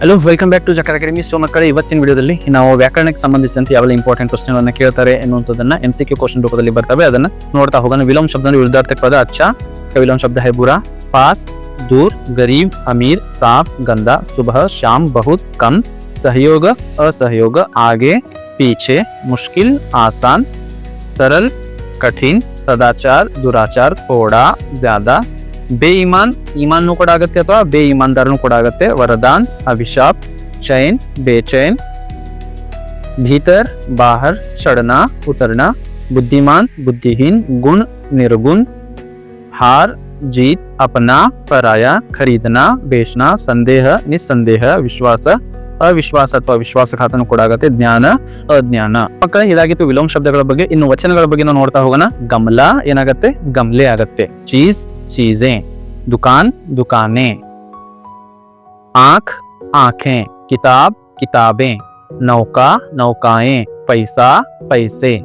Hello welcome back to Jakara academy so ಮಕ್ಕಳ, ಇವತ್ತಿನ ವಿಡಿಯೋದಲ್ಲಿ ನಾವು ವ್ಯಾಕರಣಕ್ಕೆ ಸಂಬಂಧಿಸಿದಂತೆ ಯಾವೆಲ್ಲ ಇಂಪಾರ್ಟೆಂಟ್ ಕ್ವಶನ್ಗಳನ್ನು ಕೇಳ್ತಾರೆ ಎನ್ನುವಂಥದ್ದನ್ನ ಎಂ ಸಿ ಕ್ಯೂ ಕ್ವಶನ್ ರೂಪದಲ್ಲಿ ಬರ್ತವೆ. ಅದನ್ನು ನೋಡ್ತಾ ಹೋಗೋಣ. ವಿಲೋಮ ಶಬ್ದ ವಿರುದ್ಧಾರ್ಥಕ ಪದ ಅಚ್ಚ ವಿಲೋಮ ಶಬ್ದ ಹೈ ಬುರಾ ಪಾಸ್, ದೂರ್, ಗರೀಬ್, ಅಮೀರ್ ಸಾಫ್ ಗಂಧ ಸುಬಹ ಶಾಮ್ ಬಹುತ್ ಕಮ್ ಸಹಯೋಗ, ಅಸಹಯೋಗ ಆಗೆ ಪೀಚೆ ಮುಷ್ಕಿಲ್, ಆಸಾನ್ ಸರಲ್ ಕಠಿನ್ ಸದಾಚಾರ್, ದುರಾಚಾರ್ ಕೋಡಾ ಜಾದಾ ज्यादा ಬೇಇಮಾನ್ ಇಮಾನ್ ಕೂಡ ಆಗುತ್ತೆ ಅಥವಾ ಬೇ ಇಮಾನ್ದಾರನು ಕೂಡ ಆಗುತ್ತೆ ವರದಾನ್ ಅಭಿಶಾಪ್ ಚೈನ್ ಬೇಚೈನ್ भीतर बाहर चढ़ना उतरना बुद्धिमान बुद्धिहीन गुण निर्गुण हार जीत अपना पराया खरीदना बेचना संदेह निस्संदेह ವಿಶ್ವಾಸ ಅವಿಶ್ವಾಸ ಅಥವಾ ವಿಶ್ವಾಸಘಾತನು ಕೂಡ ಆಗುತ್ತೆ ಜ್ಞಾನ ಅಜ್ಞಾನ ಮಕ್ಕಳ ಇದಾಗಿತ್ತು ವಿಲೋಮ ಶಬ್ದಗಳ ಬಗ್ಗೆ ಇನ್ನು ವಚನಗಳ ಬಗ್ಗೆ ನಾವು ನೋಡ್ತಾ ಹೋಗೋಣ ಗಮಲ ಏನಾಗತ್ತೆ ಗಮ್ಲೆ ಆಗತ್ತೆ ಚೀಸ್ चीज़ें। दुकान, दुकाने। आँख, आँखें। किताब, किताबें। नौका, नौकाएँ। पैसा, पैसे।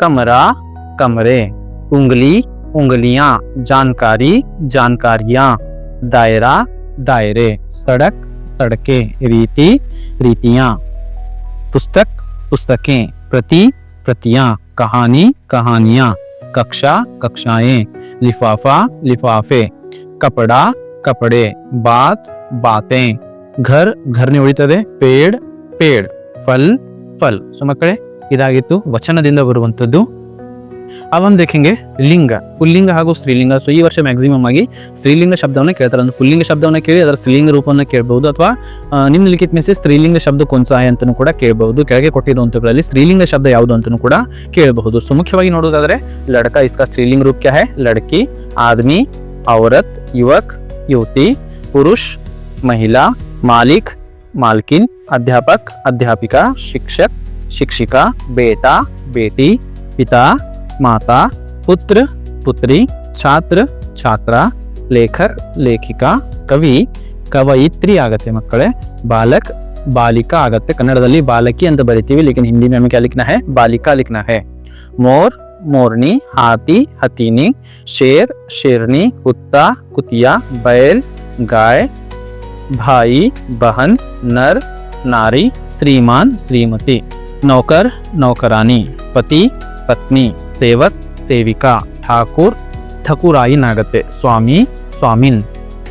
कमरा, कमरे। उंगली, उंगलियाँ। जानकारी, जानकारियाँ। दायरा, दायरे। सड़क, सड़कें। रीति, रीतियाँ। पुस्तक, पुस्तकें। प्रति, प्रतियाँ। कहानी, कहानियाँ। कक्षा, कक्षाएँ। लिफाफा लिफाफे कपड़ा कपड़े बात ಬಾತೆ ಘರ್ ಘರ್ನಿ ಉಳಿತದೆ ಪೇಡ್ ಪೇಡ್ ಫಲ್ ಫಲ್ ಸೊ ಮಕ್ಕಳೇ ಇದಾಗಿತ್ತು ವಚನದಿಂದ ಬರುವಂತದ್ದು ಅವನ್ ದೇಖಂಗೆ ಲಿಂಗ ಪುಲ್ಲಿಂಗ ಹಾಗೂ ಸ್ತ್ರೀಲಿಂಗ ಸೊ ಈ ವರ್ಷ ಮ್ಯಾಕ್ಸಿಮಮ್ ಆಗಿ ಸ್ತ್ರೀಲಿಂಗ ಶಬ್ದವನ್ನ ಕೇಳ್ತಾರೆ ಅಂದ್ರೆ ಪುಲ್ಲಿಂಗ ಶಬ್ದವನ್ನ ಕೇಳಿ ಅದರ ಸ್ತ್ರೀಲಿಂಗ ರೂಪವನ್ನ ಕೇಳಬಹುದು ಅಥವಾ ನಿಮ್ ಲಿಖಿತ್ ಮೆಸೇಜ್ ಸ್ತ್ರೀಲಿಂಗ ಶಬ್ದ ಕೊಂಸಾಯ ಅಂತಾನು ಕೂಡ ಕೇಳಬಹುದು ಕೆಳಗೆ ಕೊಟ್ಟಿರುವಂತಗಳಲ್ಲಿ ಸ್ತ್ರೀಲಿಂಗ ಶಬ್ದ ಯಾವುದು ಅಂತಾನು ಕೂಡ ಕೇಳಬಹುದು ಸೊ ಮುಖ್ಯವಾಗಿ ನೋಡೋದಾದ್ರೆ ಲಡ್ಕ ಇಸ್ಕಾ ಸ್ತ್ರೀಲಿಂಗ ರೂಪ ಕ್ಯಾ ಹೈ ಲಡ್ಕಿ ಆದ್ಮಿ ಔರತ್ ಯುವಕ್ ಯುವತಿ ಪುರುಷ महिला मालिक मालकिन अध्यापक अध्यापिका शिक्षक शिक्षिका बेटा बेटी पिता माता पुत्र पुत्री छात्र छात्रा लेखक लेखिका ಕವಿ ಕವಯಿತ್ರಿ ಆಗತ್ತೆ ಮಕ್ಕಳೇ ಬಾಲಕ್ ಬಾಲಿಕಾ ಆಗತ್ತೆ ಕನ್ನಡದಲ್ಲಿ ಬಾಲಕಿ ಅಂತ ಬರಿತೀವಿ ಲೇಕಿನ್ ಹಿಂದಿ में हमें क्या लिखना है बालिका लिखना है मोर मोरनी हाथी हथीनी शेर शेरनी कुत्ता कुतिया बैल गाय भाई बहन नर नारी श्रीमान श्रीमती नौकर नौकरानी पति पत्नी ಸೇವಕ್ ಸೇವಿಕಾ, ಠಾಕೂರ್, ಠಕುರಾಯಿನಾಗತ್ತೆ. ಸ್ವಾಮಿ, ಸ್ವಾಮಿನ್,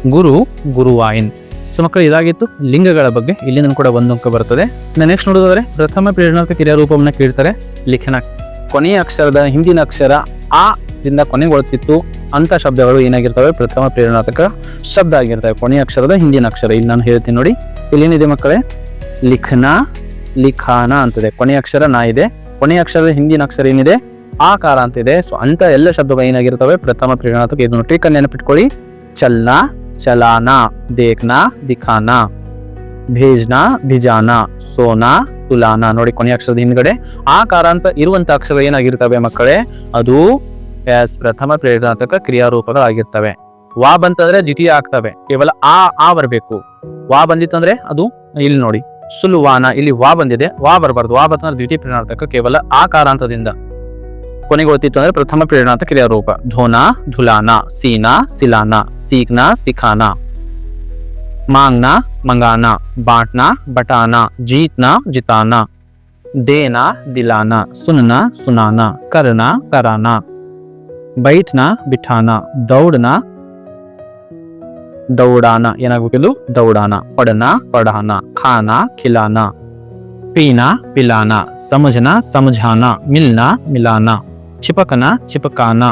ಗುರು, ಗುರುವಾಯಿನ್. ಸೊ ಮಕ್ಕಳು, ಇದಾಗಿತ್ತು ಲಿಂಗಗಳ ಬಗ್ಗೆ. ಇಲ್ಲಿಂದ ಕೂಡ ಒಂದು ಅಂಕ ಬರ್ತದೆ. ನೆಕ್ಸ್ಟ್ ನೋಡೋದಾದ್ರೆ ಪ್ರಥಮ ಪ್ರೇರಣಾರ್ಥ ಕ್ರಿಯಾ ರೂಪವನ್ನು ಕೇಳ್ತಾರೆ ಲಿಖನ. ಕೊನೆಯ ಅಕ್ಷರದ, ಹಿಂದಿನ ಅಕ್ಷರ ಆ ದಿಂದ ಕೊನೆಗೊಳ್ತಿತ್ತು. ಅಂತ ಶಬ್ದಗಳು ಏನಾಗಿರ್ತವೆ? ಪ್ರಥಮ ಪ್ರೇರಣಾರ್ಥಕ ಶಬ್ದ ಆಗಿರ್ತವೆ. ಕೊನೆಯ ಅಕ್ಷರದ, ಹಿಂದಿನ ಅಕ್ಷರ. ಇಲ್ಲಿ ನಾನು ಹೇಳ್ತೀನಿ ನೋಡಿ. ಇಲ್ಲೇನಿದೆ ಮಕ್ಕಳೇ? ಲಿಖನ, ಲಿಖಾನ ಅಂತದೆ. ಕೊನೆಯ ಅಕ್ಷರ ನಾ ಇದೆ. ಕೊನೆಯ ಅಕ್ಷರದ, ಹಿಂದಿನ ಅಕ್ಷರ ಏನಿದೆ? ಆಕಾರ ಅಂತ ಇದೆ. ಸೊ ಅಂತ ಎಲ್ಲ ಶಬ್ದಗಳು ಏನಾಗಿರ್ತವೆ? ಪ್ರಥಮ ಪ್ರೇರಣಾತ್ಮಕ ಇದನ್ನು ಟ್ರಿಕ್ ನೆನಪಿಟ್ಕೊಳ್ಳಿ ಚಲ್ನ, ಚಲಾನ, ದೇಖ್ನಾ, ದಿಖಾನ, ಭೇಜ್ನಾ, ಭಿಜಾನ, ಸೋನಾ, ತುಲಾನ. ನೋಡಿ, ಕೊನೆಯ ಅಕ್ಷರದ ಹಿಂದ್ಗಡೆ. ಆಕಾರ ಅಂತ ಇರುವಂತ ಅಕ್ಷರ ಏನಾಗಿರ್ತವೆ ಮಕ್ಕಳೇ? ಅದು ಪ್ರಥಮ ಪ್ರೇರಣಾತ್ಮಕ ಕ್ರಿಯಾರೂಪಗಳಾಗಿರ್ತವೆ. ವಾ ಬಂತಂದ್ರೆ ದ್ವಿತೀಯ ಆಗ್ತವೆ. ಕೇವಲ ಆ ಆ ಬರಬೇಕು. ವಾ ಬಂದಿತ್ತಂದ್ರೆ ಅದು ಇಲ್ಲಿ ನೋಡಿ. ಸುಲುವಾನ, ಇಲ್ಲಿ ವಾ ಬಂದಿದೆ. ವಾ ಬರಬಾರ್ದು. ವಾ ಬಂತಂದ್ರೆ ದ್ವಿತೀಯ ಪ್ರೇರಣಾತ್ಮಕ ಕೇವಲ ಆಕಾರಾಂತದಿಂದ ಕೊನೆಗೊಳ್ತಿತ್ತು ಅಂದ್ರೆ ಪ್ರಥಮ ಪ್ರೇರಣಾಂತ ಕ್ರಿಯಾರೂಪ ಧೋನ, ಧುಲಾನ, ಸೀನ, ಸಿಲಾನ ಸೀಕ್ನ ಸಿಖಾನ. ಮಾಂಗ್ನ, ಮಂಗಾನ. ಬಾಟ್ನ, ಬಟಾನ. ಜೀತ್ನ, ಜಿತಾನ. ದೇನ, ದಿಲಾನ. ಸುನನ, ಸುನಾನ. ಕರ್ನ, ಕರಾನ. ಬೈಟ್ನ, ಬಿಠಾನ. ದೌಡನ, ದೌಡಾನ. ಏನಾಗಬೇಕಿದು? ದೌಡಾನ. ಪಡನ, ಪಡಾನ. ಖಾನ, ಖಿಲಾನ. ಪೀನಾ, ಪಿಲಾನ. ಸಮಜನ, ಸಮಜಾನ. ಮಿಲ್ನ, ಮಿಲಾನ. ಚಿಪಕನ ಚಿಪಕಾನ,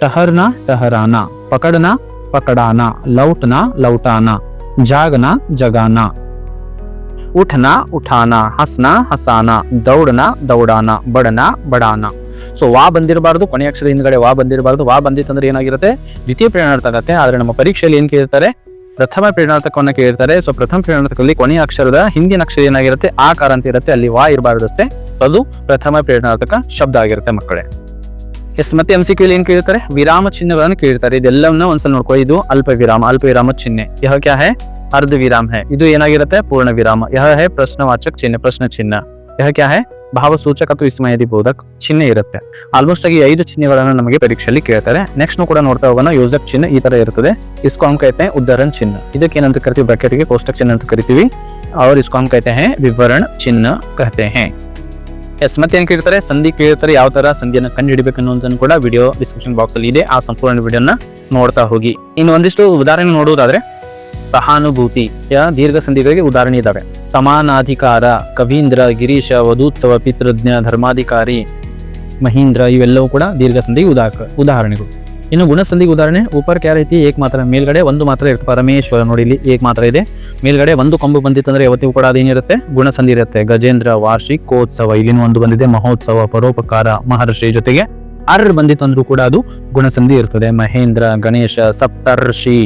ಟಹರ್ನ ಟಹರಾನ, ಪಕಡನ ಪಕಡಾನ, ಲೌಟ್ನ ಲೌಟಾನ, ಜಾಗನ ಜಗಾನ ಉಠನ ಉಠಾನ ಹಸ್ನ ಹಸಾನ, ದೌಡನ ದೌಡಾನ, ಬಡನ ಬಡಾನ. ಸೊ ವಾ ಬಂದಿರಬಾರ್ದು ಕೊನೆಯ ಅಕ್ಷರ ಹಿಂದ್ಗಡೆ ವಾ ಬಂದಿರಬಾರ್ದು. ವಾ ಬಂದಿತ್ತಂದ್ರೆ ಏನಾಗಿರುತ್ತೆ? ದ್ವಿತೀಯ ಪ್ರೇರಣಾರ್ಥ ಆಗತ್ತೆ. ಆದ್ರೆ ನಮ್ಮ ಪರೀಕ್ಷೆಯಲ್ಲಿ ಏನು ಕೇಳ್ತಾರೆ? ಪ್ರಥಮ ಪ್ರೇರಣಾರ್ಥಕವನ್ನು ಕೇಳಿರ್ತಾರೆ ಸೊ ಪ್ರಥಮ ಪ್ರೇರಣಾರ್ಥಕದಲ್ಲಿ ಕೊನೆಯ ಅಕ್ಷರದ ಹಿಂದಿನ ಅಕ್ಷರ ಏನಾಗಿರುತ್ತೆ? ಆ ಕಾರಂತ ಇರುತ್ತೆ. ಅಲ್ಲಿ ವಾ ಇರಬಾರ್ದಷ್ಟೇ. ಅದು ಪ್ರಥಮ ಪ್ರೇರಣಾರ್ಥಕ ಶಬ್ದ ಆಗಿರುತ್ತೆ ಮಕ್ಕಳೇ. ಎಸ್, ಮತ್ತೆ ಎಂ ಸಿ ಕ್ಯೂಲಿ ಏನು ಕೇಳ್ತಾರೆ? ವಿರಾಮ ಚಿಹ್ನೆಗಳನ್ನು ಕೇಳ್ತಾರೆ. ಇದೆಲ್ಲವನ್ನ ಒಂದ್ಸಲ ನೋಡ್ಕೊ. ಇದು ಅಲ್ಪ ವಿರಾಮ ಅಲ್ಪ ವಿರಾಮ ಚಿಹ್ನೆ. ಯಹ ಕ್ಯಾ ಹೇ? ಅರ್ಧ ವಿರಾಮ ಹೇ. ಇದು ಏನಾಗಿರುತ್ತೆ? ಪೂರ್ಣ ವಿರಾಮ. ಯಹ ಹೇ? ಪ್ರಶ್ನವಾಚಕ ಚಿಹ್ನೆ, ಪ್ರಶ್ನ ಚಿಹ್ನ. ಯಹ ಕ್ಯಾ ಹೇ? ಭಾವಸೂಚಕ ಅಥವಾ ವಿಸ್ಮಯದಿ ಬೋಧಕ ಚಿಹ್ನೆ ಇರುತ್ತೆ. ಆಲ್ಮೋಸ್ಟ್ ಆಗಿ ಐದು ಚಿಹ್ನೆಗಳನ್ನು ನಮಗೆ ಪರೀಕ್ಷೆಯಲ್ಲಿ ಕೇಳ್ತಾರೆ. ನೆಕ್ಸ್ಟ್ ಕೂಡ ನೋಡ್ತಾ ಹೋಗೋಣ. ಯೋಜಕ ಚಿಹ್ನೆ ಈ ತರ ಇರುತ್ತದೆ ಇಸ್ಕಾಂ ಕೈತೆ ಉದಾಹರಣ ಚಿಹ್ನ. ಇದಕ್ಕೆ ಏನಂತ ಕರಿತೀವಿ? ಬ್ರಾಕೆಟ್ಗೆ ಕೋಷ್ಟಕ ಚಿನ್ನ ಅಂತ ಕರಿತೀವಿ. ಅವ್ರ ಇಸ್ಕಾಂ ಕೈತೆ ಹೇ, ವಿವರಣ ಚಿಹ್ನ ಕಹತೆ ಹೇ. ಎಸ್ ಮತ್ತೇನ್ ಕೇಳ್ತಾರೆ? ಸಂಧಿ ಕೇಳ್ತಾರೆ, ಯಾವ ತರ ಸಂಧಿಯನ್ನು ಕಂಡು ಹಿಡಿಬೇಕು ಅನ್ನೋದನ್ನು ಕೂಡ ವಿಡಿಯೋ ಡಿಸ್ಕ್ರಿಪ್ಷನ್ ಬಾಕ್ಸ್ ಅಲ್ಲಿ ಇದೆ. ಆ ಸಂಪೂರ್ಣ ವಿಡಿಯೋನ ನೋಡ್ತಾ ಹೋಗಿ. ಇನ್ನು ಒಂದಿಷ್ಟು ಉದಾಹರಣೆ ನೋಡುವುದಾದ್ರೆ, ಸಹಾನುಭೂತಿ, ಯ, ದೀರ್ಘ ಸಂಧಿಗಳಿಗೆ ಉದಾಹರಣೆ ಇದ್ದಾವೆ ಸಮಾನಾಧಿಕಾರ, ಕವೀಂದ್ರ, ಗಿರೀಶ, ವಧೂತ್ಸವ, ಪಿತೃಜ್ಞ, ಧರ್ಮಾಧಿಕಾರಿ, ಮಹೀಂದ್ರ, ಇವೆಲ್ಲವೂ ಕೂಡ ದೀರ್ಘ ಸಂಧಿಗೆ ಉದಾಹ ಉದಾಹರಣೆಗಳು. ಇನ್ನು ಗುಣಸಂಧಿಗೆ ಉದಾಹರಣೆ, ಉಪರ್ ಕ್ಯಾರ್ ಐತಿ ಏಕ್ ಮಾತ್ರ, ಮೇಲ್ಗಡೆ ಒಂದು ಮಾತ್ರ ಇರುತ್ತೆ. ಪರಮೇಶ್ವರ ನೋಡಿ ಇಲ್ಲಿ ಏಕ್ ಮಾತ್ರ ಇದೆ. ಮೇಲ್ಗಡೆ ಒಂದು ಕೊಂಬು ಬಂದಿತ್ತಂದ್ರೆ ಯಾವತ್ತಿಗೂ ಕೂಡ ಅದೇನಿರುತ್ತೆ? ಗುಣಸಂಧಿ ಇರುತ್ತೆ. ಗಜೇಂದ್ರ ವಾರ್ಷಿಕೋತ್ಸವ ಇಲ್ಲಿನೂ ಒಂದು ಬಂದಿದೆ. ಮಹೋತ್ಸವ, ಪರೋಪಕಾರ, ಮಹರ್ಷಿ ಜೊತೆಗೆ ಅರ್ ಬಂದಿತ್ತು ಅಂದ್ರೂ ಕೂಡ ಅದು ಗುಣಸಂಧಿ ಇರ್ತದೆ. ಮಹೇಂದ್ರ, ಗಣೇಶ, ಸಪ್ತರ್ಷಿ.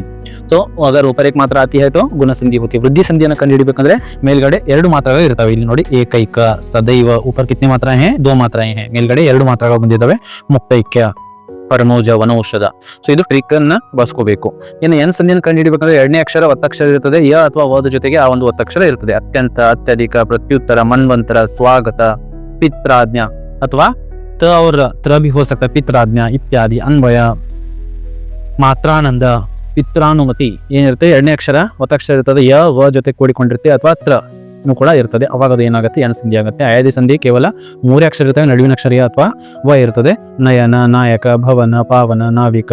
ಸೊ ಅದರ ಉಪರೇಕ್ ಮಾತ್ರ ಅತಿ ಆಯ್ತು? ಗುಣಸಂಧಿ. ಹೋಗಿ ವೃದ್ಧಿ ಸಂಧಿಯನ್ನು ಕಂಡು ಹಿಡಿಬೇಕಂದ್ರೆ ಮೇಲ್ಗಡೆ ಎರಡು ಮಾತ್ರಗಳು ಇರ್ತವೆ. ಇಲ್ಲಿ ನೋಡಿ ಏಕೈಕ, ಸದೈವ, ಉಪರ್ ಕಿತ್ನೆ ಮಾತ್ರ ಹೇ ದೋ ಮಾತ್ರ ಹೇ, ಮೇಲ್ಗಡೆ ಎರಡು ಮಾತ್ರಗಳು ಬಂದಿದ್ದಾವೆ. ಮುಕ್ತೈಕ್ಯ ಪರಮೋಜ ವನೌಷಧ ಸೊ ಇದು ಟ್ರಿಕ್ ಅನ್ನ ಬಳಸ್ಕೋಬೇಕು ಇನ್ನು ಎನ್ ಸಂಧಿನ ಕಂಡುಹಿಡಿಬೇಕಂದ್ರೆ ಎರಡನೇ ಅಕ್ಷರ ಒತ್ತಕ್ಷರ ಇರ್ತದೆ ಯ ಅಥವಾ ವದ ಜೊತೆಗೆ ಆ ಒಂದು ಒತ್ತಕ್ಷರ ಇರ್ತದೆ ಅತ್ಯಂತ ಅತ್ಯಧಿಕ ಪ್ರತ್ಯುತ್ತರ, ಮನ್ವಂತರ, ಸ್ವಾಗತ, ಪಿತ್ರಾಜ್ಞ ಅಥವಾ ತ ಅವರ ತ್ರಭಿಹೋಸಕ, ಪಿತ್ರಾಜ್ಞ ಇತ್ಯಾದಿ, ಅನ್ವಯ, ಮಾತ್ರಾನಂದ, ಪಿತ್ರಾನುಮತಿ ಏನಿರುತ್ತೆ? ಎರಡನೇ ಅಕ್ಷರ ಒತ್ತಕ್ಷರ ಇರ್ತದೆ ಯ, ವ ಜೊತೆ ಕೂಡಿಕೊಂಡಿರುತ್ತೆ. ಅಥವಾ ತ್ರ. ಕೂಡ ಇರ್ತದೆ. ಅವಾಗ ಅದು ಏನಾಗುತ್ತೆ? ಎಣ ಸಂಧಿ ಆಗುತ್ತೆ. ಆಯಾದಿ ಸಂಧಿ ಕೇವಲ ಮೂರೇ ಅಕ್ಷರ ಇರ್ತವೆ. ನಡುವಿನ ಅಕ್ಷರ ಅಥವಾ ವ ಇರ್ತದೆ. ನಯನ, ನಾಯಕ, ಭವನ, ಪಾವನ, ನಾವಿಕ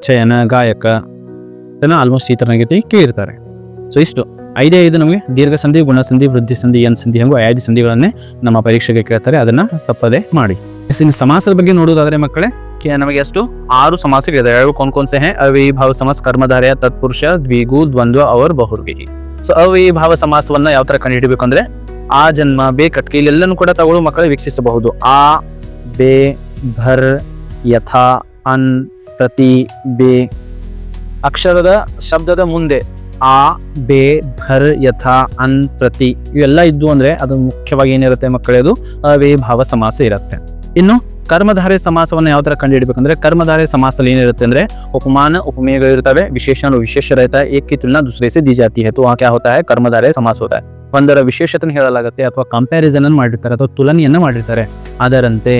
ಚಯನ ಗಾಯಕ ಇದನ್ನು ಆಲ್ಮೋಸ್ಟ್ ಈ ಗೀತಿ ಕೇಳಿರ್ತಾರೆ. ಸೊ ಇಷ್ಟು. ಐದೇ ಐದು ನಮಗೆ ದೀರ್ಘ ಸಂಧಿ ಗುಣಸಂಧಿ ವೃದ್ಧಿ ಸಂಧಿ, ಎನ್ ಸಂಧಿ ಹಾಗೂ ಆಯಾದಿ ಸಂಧಿಗಳನ್ನೇ ನಮ್ಮ ಪರೀಕ್ಷೆಗೆ ಕೇಳ್ತಾರೆ. ಅದನ್ನ ತಪ್ಪದೆ ಮಾಡಿ. ಸಮಾಸದ ಬಗ್ಗೆ ನೋಡುವುದಾದ್ರೆ ಮಕ್ಕಳೇ ನಮಗೆ ಅಷ್ಟು ಆರು ಸಮಾಸಗಳಿದೆ. ಎರಡು ಕೌನ್ ಕೌನ್ ಹೇ ಅವಿಭಾವ ಸಮಾಸ ಕರ್ಮಧಾರಯ ತತ್ಪುರುಷ, ದ್ವಿಗು, ದ್ವಂದ್ವ, ಅವರ್, ಬಹುರ್ವಿಹಿ. ಸೊ ಅವಿಭಾವ ಸಮಾಸವನ್ನ ಯಾವ ತರ ಕಂಡು ಹಿಡಿಬೇಕು ಅಂದ್ರೆ ಆ ಜನ್ಮ, ಬೇ ಕಟ್ಕೆ ಇಲ್ಲೆಲ್ಲನೂ ಕೂಡ ತಗೊಳ್ಳು ಮಕ್ಕಳು ವೀಕ್ಷಿಸಬಹುದು. ಆ, ಬೇ, ಭರ್, ಯಥಾ, ಅನ್, ಪ್ರತಿ, ಬೇ. ಅಕ್ಷರದ ಶಬ್ದದ ಮುಂದೆ ಆ, ಬೇ, ಭರ್, ಯಥಾ, ಅನ್, ಪ್ರತಿ ಇವೆಲ್ಲ ಇದ್ದು ಅಂದ್ರೆ ಅದು ಮುಖ್ಯವಾಗಿ ಏನಿರುತ್ತೆ ಮಕ್ಕಳೇ ಅದು ಅವಿಭಾವ ಸಮಾಸ ಇರುತ್ತೆ. ಇನ್ನು ಕರ್ಮಧಾರೆ ಸಮಾಸವನ್ನು ಯಾವ ತರ ಕಂಡುಹಿಡಬೇಕಂದ್ರೆ ಕರ್ಮಧಾರೆ ಸಮಾಸದಲ್ಲಿ ಏನಿರುತ್ತೆ ಅಂದ್ರೆ ಉಪಮಾನ ಉಪಮೇಯಗಳಿರ್ತವೆ ವಿಶೇಷಣ ವಿಶೇಷ ರೈತ ಏಕಿ ತುಲನಾ ದಿ ದಿಜಾತಿ ಹೇ ತೋ ಆ ಕ್ಯಾ ಹೋತಾ ಕರ್ಮಧಾರೆ ಸಮಾಸ ಹೋತಾ ಒಂದರ ವಿಶೇಷತೆಯನ್ನು ಹೇಳಲಾಗುತ್ತೆ ಅಥವಾ ಕಂಪ್ಯಾರಿಸನ್ ಅನ್ನು ಮಾಡಿರ್ತಾರೆ ಅಥವಾ ತುಲನೆಯನ್ನು ಮಾಡಿರ್ತಾರೆ. ಅದರಂತೆ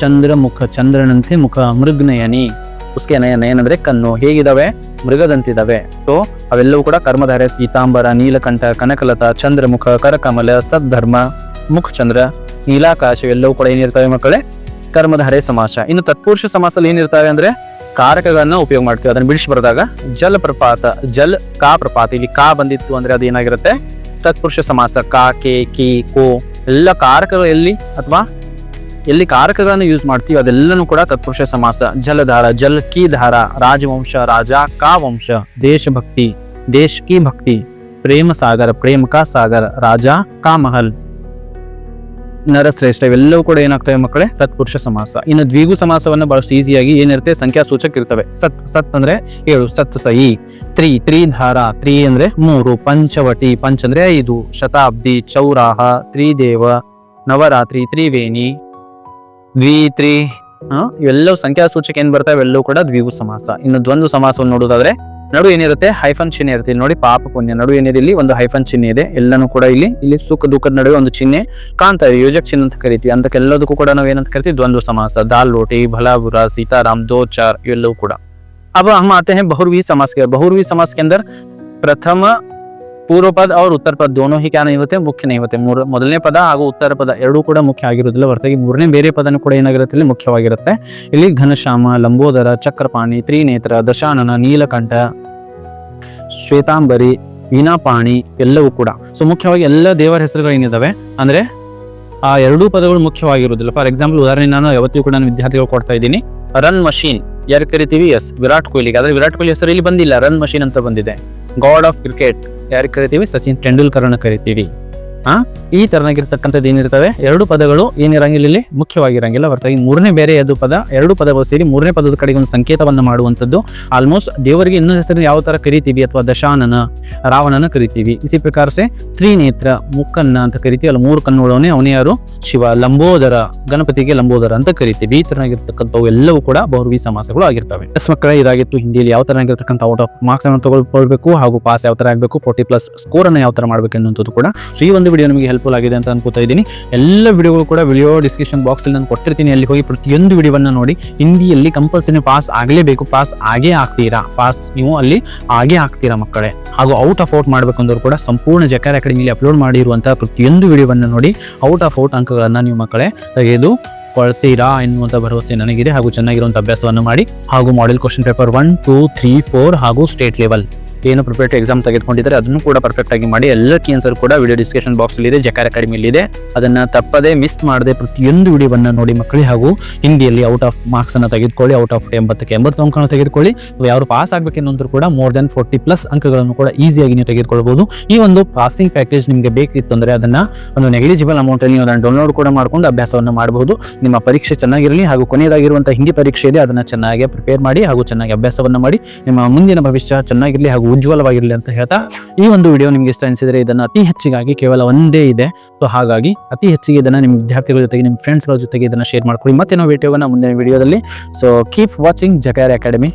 ಚಂದ್ರ ಮುಖ, ಚಂದ್ರನಂತೆ ಮುಖ, ಮೃಗ್ನಯನಿ, ಉಸ್ಕೆ ನಯನ ಏನಂದ್ರೆ ಕಣ್ಣು, ಹೇಗಿದಾವೆ? ಮೃಗದಂತಿದಾವೆ. ಸೊ ಅವೆಲ್ಲವೂ ಕೂಡ ಕರ್ಮಧಾರೆ, ಪೀತಾಂಬರ, ನೀಲಕಂಠ, ಕನಕಲತ, ಚಂದ್ರಮುಖ, ಕರಕಮಲ, ಸದ್ಧರ್ಮ, ಮುಖಚಂದ್ರ, ನೀಲಾಕಾಶ ಎಲ್ಲವೂ ಕೂಡ ಏನಿರ್ತವೆ ಮಕ್ಕಳೇ? ಕರ್ಮಧಾರೆ ಸಮಾಸ ಇನ್ನು ತತ್ಪುರುಷ ಸಮಾಸದಲ್ಲಿ ಏನಿರ್ತವೆ ಅಂದ್ರೆ ಕಾರಕಗಳನ್ನ ಉಪಯೋಗ ಮಾಡ್ತೀವಿ. ಅದನ್ನ ಬಿಡಿಸಿ ಬರೆದಾಗ ಜಲಪ್ರಪಾತ ಜಲ್ ಕಾ ಪ್ರಪಾತ. ಇಲ್ಲಿ ಕಾ ಬಂದಿತ್ತು ಅಂದ್ರೆ ಅದು ಏನಾಗಿರುತ್ತೆ? ತತ್ಪುರುಷ ಸಮಾಸ, ಕಾ, ಕೆ, ಕಿ, ಕೋ. ಎಲ್ಲ ಕಾರಕಗಳು ಎಲ್ಲಿ ಅಥವಾ ಎಲ್ಲಿ ಕಾರಕಗಳನ್ನು ಯೂಸ್ ಮಾಡ್ತೀವಿ, ಅದೆಲ್ಲನೂ ಕೂಡ ತತ್ಪುರುಷ ಸಮಾಸ. ಜಲಧಾರ, ಜಲ್ ಕಿ ಧಾರ, ರಾಜವಂಶ, ರಾಜ ಕಾ ವಂಶ ದೇಶಭಕ್ತಿ ದೇಶ್ ಕಿ ಭಕ್ತಿ, ಪ್ರೇಮ ಸಾಗರ, ಪ್ರೇಮ ಕಾ ಸಾಗರ, ರಾಜ ಕಾ ಮಹಲ್. ನರಶ್ರೇಷ್ಠ, ಇವೆಲ್ಲವೂ ಕೂಡ ಏನಾಗ್ತವೆ ಮಕ್ಕಳೇ? ತತ್ಪುರುಷ ಸಮಾಸ. ಇನ್ನು ದ್ವಿಗು ಸಮಾಸವನ್ನು ಬಹಳಷ್ಟು ಈಸಿಯಾಗಿ ಏನಿರುತ್ತೆ ಸಂಖ್ಯಾ ಸೂಚಕ ಇರ್ತವೆ. ಸತ್ ಸತ್ ಅಂದ್ರೆ ಏಳು, ಸತ್ ಸಹಿ, ತ್ರಿ, ತ್ರಿಧಾರ, ತ್ರಿ ಅಂದ್ರೆ ಮೂರು, ಪಂಚವಟಿ, ಪಂಚ ಅಂದ್ರೆ ಐದು, ಶತಾಬ್ದಿ, ಚೌರಾಹ, ತ್ರಿದೇವ, ನವರಾತ್ರಿ, ತ್ರಿವೇಣಿ, ದ್ವಿ, ತ್ರಿ ಇವೆಲ್ಲವೂ ಸಂಖ್ಯಾ ಸೂಚಕ ಏನ್ ಬರ್ತವೆ? ಇವೆಲ್ಲವೂ ಕೂಡ ದ್ವಿಗು ಸಮಾಸ. ಇನ್ನು ದ್ವಂದ್ವ ಸಮಾಸವನ್ನು ನೋಡೋದಾದ್ರೆ ನಡು ಏನಿರುತ್ತೆ ಹೈಫನ್ ಚಿಹ್ನೆ ಇರುತ್ತೆ ಇಲ್ಲಿ ನೋಡಿ ಪಾಪ ಪುಣ್ಯ ನಡು ಏನಿದೆ ಇಲ್ಲಿ ಒಂದು ಹೈಫನ್ ಚಿಹ್ನೆ ಇದೆ ಎಲ್ಲನೂ ಕೂಡ ಇಲ್ಲಿ ಇಲ್ಲಿ ಸುಖ ದುಃಖದ ನಡುವೆ ಒಂದು ಚಿಹ್ನೆ ಕಾಣ್ತಾ ಇದೆ ಯೋಜಕ ಚಿಹ್ನೆ ಅಂತ ಕರಿತೀವಿ ಅಂತಕ್ಕೆಲ್ಲದಕ್ಕೂ ಕೂಡ ನಾವು ಏನಂತ ಕರಿತೀವಿ ದ್ವಂದ್ವ ಸಮಾಸ ದಾಲ್ ರೋಟಿ ಭಲಾ ಬುರಾ सीताराम दो चार ಇವೆಲ್ಲವೂ ಕೂಡ अब हम आते हैं बहुर्वी समास के बहुर्वी समास के अंदर प्रथम ಪೂರ್ವ ಪದ ಅವ್ರು ಉತ್ತರ ಪದ ದೋನೋ ಹೀಗೆ ಕ್ಯಾನ್ ಮುಖ್ಯ ಇವತ್ತೆ ಮೂರು ಮೊದಲನೇ ಪದ ಹಾಗೂ ಉತ್ತರ ಪದ ಎರಡೂ ಕೂಡ ಮುಖ್ಯ ಆಗಿರೋದಿಲ್ಲ ಹೊರತಾಗಿ ಮೂರನೇ ಬೇರೆ ಪದನೂ ಕೂಡ ಏನಾಗಿರುತ್ತೆ ಇಲ್ಲಿ ಮುಖ್ಯವಾಗಿರುತ್ತೆ. ಇಲ್ಲಿ ಘನಶ್ಯಾಮ, ಲಂಬೋದರ, ಚಕ್ರಪಾಣಿ, ತ್ರಿನೇತ್ರ, ದಶಾನನ, ನೀಲಕಂಠ, ಶ್ವೇತಾಂಬರಿ, ವೀಣಾಪಾಣಿ ಎಲ್ಲವೂ ಕೂಡ. ಸೊ ಮುಖ್ಯವಾಗಿ ಎಲ್ಲ ದೇವರ ಹೆಸರುಗಳು ಏನಿದಾವೆ? ಅಂದ್ರೆ ಆ ಎರಡೂ ಪದಗಳು ಮುಖ್ಯವಾಗಿರುವುದಿಲ್ಲ. ಫಾರ್ ಎಕ್ಸಾಂಪಲ್ ಉದಾಹರಣೆ ನಾನು ಯಾವತ್ತಿಗೂ ಕೂಡ ನಾನು ವಿದ್ಯಾರ್ಥಿಗಳು ಕೊಡ್ತಾ ಇದ್ದೀನಿ. ರನ್ ಮಷೀನ್ ಯಾರು ಕರಿತೀವಿ? ಎಸ್ ವಿರಾಟ್ ಕೊಹ್ಲಿಗೆ ಆದರೆ ವಿರಾಟ್ ಕೊಹ್ಲಿ ಹೆಸರು ಇಲ್ಲಿ ಬಂದಿಲ್ಲ. ರನ್ ಮಷೀನ್ ಅಂತ ಬಂದಿದೆ. ಗಾಡ್ ಆಫ್ ಕ್ರಿಕೆಟ್ ಯಾರಿಗೆ ಕರಿತೀವಿ? ಸಚಿನ್ ತೆಂಡೂಲ್ಕರ್ನ ಕರಿತೀವಿ. ಆ? ಈ ತರನಾಗಿರ್ತಕ್ಕಂಥದ್ದು ಏನಿರ್ತವೆ? ಎರಡು ಪದಗಳು ಏನಿರಂಗಿಲ್ಲ ಇಲ್ಲಿ? ಮುಖ್ಯವಾಗಿರಂಗಿಲ್ಲ. ಹೊರತಾಗಿ ಮೂರನೇ ಬೇರೆ ಅದು ಪದ? ಎರಡು ಪದಗಳು ಸೇರಿ ಮೂರನೇ ಪದದ ಕಡೆಗೆ ಒಂದು ಸಂಕೇತವನ್ನು ಮಾಡುವಂಥದ್ದು. ಆಲ್ಮೋಸ್ಟ್ ದೇವರಿಗೆ ಇನ್ನೊಂದು ಹೆಸರು ಯಾವ ತರ ಕರಿತೀವಿ ಅಥವಾ ದಶಾನನ, ರಾವಣನ ಕರಿತೀವಿ. ಇಸಿ ಪ್ರಕಾರ ಸೆ, ತ್ರಿನೇತ್ರ ಮುಕ್ಕನ್ನ ಅಂತ ಕರಿತೀವಿ. ಅಲ್ಲಿ ಮೂರು ಕಣ್ಣುಗಳವನೇ ಅವನೇ ಯಾರು? ಶಿವ, ಲಂಬೋದರ, ಗಣಪತಿಗೆ ಲಂಬೋದರ ಅಂತ ಕರಿತೀವಿ. ಈ ತರನಾಗಿರ್ತಕ್ಕಂಥವು ಎಲ್ಲವೂ ಕೂಡ ಬಹುರ್ವಿ ಸಮಾಸಗಳು ಆಗಿರ್ತವೆ. ಎಸ್ ಮಕ್ಕಳ, ಇದಾಗಿತ್ತು. ಹಿಂದಿಯಲ್ಲಿ ಯಾವ ತರ ಆಗಿರ್ತಕ್ಕಂಥ ಔಟ್ ಆಫ್ ಮಾರ್ಕ್ಸ್ ಅನ್ನು ತಗೊಳ್ಕೊಳ್ಬೇಕು ಹಾಗೂ ಪಾಸ್ ಯಾವ ತರ ಆಗಬೇಕು? ಫೋರ್ಟಿ ಪ್ಲಸ್ ಸ್ಕೋರ್ ಅನ್ನು ಯಾವ ತರ ಮಾಡಬೇಕು ಅನ್ನುವಂಥದ್ದು ಕೂಡ. ಸೊ ಈ ಒಂದು ವಿಡಿಯೋ ನಿಮಗೆ ಹೆಲ್ಪ್ಫುಲ್ ಆಗಿದೆ ಅಂತ ಅನ್ಕೋತಾ ಇದ್ದೀನಿ. ಎಲ್ಲ ವಿಡಿಯೋಗಳು ಕೂಡ ವಿಡಿಯೋ ಡಿಸ್ಕ್ರಿಪ್ಷನ್ ಬಾಕ್ಸಲ್ಲಿ ನಾನು ಕೊಟ್ಟಿರ್ತೀನಿ. ಅಲ್ಲಿ ಹೋಗಿ ಪ್ರತಿಯೊಂದು ವಿಡಿಯೋವನ್ನು ನೋಡಿ. ಹಿಂದಿಯಲ್ಲಿ ಕಂಪಲ್ಸರಿ ಪಾಸ್ ಆಗಲೇಬೇಕು. ಪಾಸ್ ಆಗೇ ಆಗ್ತೀರಾ? ಪಾಸ್ ನೀವು ಅಲ್ಲಿ ಆಗೇ ಆಗ್ತೀರಾ ಮಕ್ಕಳೇ? ಹಾಗೂ ಔಟ್ ಆಫ್ ಔಟ್ ಮಾಡಬೇಕಂದ್ರೂ ಕೂಡ ಸಂಪೂರ್ಣ ಜಕಾರ ಅಕಾಡೆಮಿಯಲ್ಲಿ ಅಪ್ಲೋಡ್ ಮಾಡಿರುವಂತಹ ಪ್ರತಿಯೊಂದು ವಿಡಿಯೋವನ್ನು ನೋಡಿ ಔಟ್ ಆಫ್ ಔಟ್ ಅಂಕಗಳನ್ನು ನೀವು ಮಕ್ಕಳೇ ತೆಗೆದು ಕೊಳ್ತೀರಾ ಎನ್ನುವಂಥ ಭರವಸೆ ನನಗಿದೆ. ಹಾಗೂ ಚೆನ್ನಾಗಿರುವಂಥ ಅಭ್ಯಾಸವನ್ನು ಮಾಡಿ. ಹಾಗೂ model question paper one two three four ಹಾಗೂ ಸ್ಟೇಟ್ ಲೆವೆಲ್ ಏನು ಪ್ರಿಪೇರ್ ಎಕ್ಸಾಮ್ ತೆಗೆದುಕೊಂಡಿದ್ದಾರೆ, ಅದನ್ನು ಕೂಡ ಪರ್ಫೆಕ್ಟ್ ಆಗಿ ಮಾಡಿ, ಎಲ್ಲ ಆನ್ಸರ್ ಕೂಡ ವಿಡಿಯೋ ಡಿಸ್ಕ್ರಿಪ್ಷನ್ ಬಾಕ್ಸ್ ಇದೆ ಜಕಾರ ಅಕಾಡೆಮಿಯಲ್ಲಿ ಇದೆ ಅದನ್ನ ತಪ್ಪದೆ ಮಿಸ್ ಮಾಡದೆ ಪ್ರತಿಯೊಂದು ವಿಡಿಯೋವನ್ನ ನೋಡಿ ಮಕ್ಕಳಿಗೆ ಹಾಗೂ ಹಿಂದಿಯಲ್ಲಿ ಔಟ್ ಆಫ್ ಮಾರ್ಕ್ಸ್ ಅನ್ನ ತೆಗೆದುಕೊಳ್ಳಿ ಔಟ್ ಆಫ್ ಎಂಬತ್ತಕ್ಕೆ ಎಂಬತ್ತು ಅಂಕಗಳನ್ನು ತೆಗೆದುಕೊಳ್ಳಿ. ಯಾರು ಪಾಸ್ ಆಗಬೇಕೆನ್ನೋದ್ರು ಕೂಡ ಮೋರ್ ದೆನ್ ಫೋರ್ಟಿ ಪ್ಲಸ್ ಅಂಕಗಳನ್ನು ಕೂಡ ಈಸಿಯಾಗಿ ನೀವು ತೆಗೆದುಕೊಳ್ಬಹುದು ಈ ಒಂದು ಪಾಸಿಂಗ್ ಪ್ಯಾಕೇಜ್ ನಿಮಗೆ ಬೇಕಿತ್ತು ಅಂದ್ರೆ ಅದನ್ನ ಒಂದು ನೆಗ್ಲಿಜಿಬಲ್ ಅಮೌಂಟ್ ಅಲ್ಲಿ ನೀವು ಅದನ್ನು ಡೌನ್ಲೋಡ್ ಕೂಡ ಮಾಡ್ಕೊಂಡು ಅಭ್ಯಾಸವನ್ನು ಮಾಡಬಹುದು. ನಿಮ್ಮ ಪರೀಕ್ಷೆ ಚೆನ್ನಾಗಿರಲಿ, ಹಾಗೂ ಕೊನೆಯದಾಗಿರುವಂತಹ ಹಿಂದಿ ಪರೀಕ್ಷೆ ಇದೆ, ಅದನ್ನ ಚೆನ್ನಾಗಿ ಪ್ರಿಪೇರ್ ಮಾಡಿ, ಹಾಗೂ ಚೆನ್ನಾಗಿ ಅಭ್ಯಾಸವನ್ನು ಮಾಡಿ, ನಿಮ್ಮ ಮುಂದಿನ ಭವಿಷ್ಯ ಚೆನ್ನಾಗಿರಲಿ, ಹಾಗೂ ಉಜ್ವಲವಾಗಿರಲಿ ಅಂತ ಹೇಳ್ತಾ ಈ ಒಂದು ವಿಡಿಯೋ ನಿಮಗೆ ಇಷ್ಟ ಅನಿಸಿದ್ರೆ ಇದನ್ನು ಅತಿ ಹೆಚ್ಚಿಗಾಗಿ ಕೇವಲ ಒಂದೇ ಇದೆ. ಸೊ ಹಾಗಾಗಿ ಅತಿ ಹೆಚ್ಚಿಗೆ ಇದನ್ನು ನಿಮ್ಮ ವಿದ್ಯಾರ್ಥಿಗಳ ಜೊತೆಗೆ ನಿಮ್ಮ ಫ್ರೆಂಡ್ಸ್ಗಳ ಜೊತೆಗೆ ಇದನ್ನು ಶೇರ್ ಮಾಡ್ಕೊಳ್ಳಿ. ಮತ್ತೆ ನಾವು ವಿಡಿಯೋನ ಮುಂದಿನ ವಿಡಿಯೋದಲ್ಲಿ so keep watching Jakar academy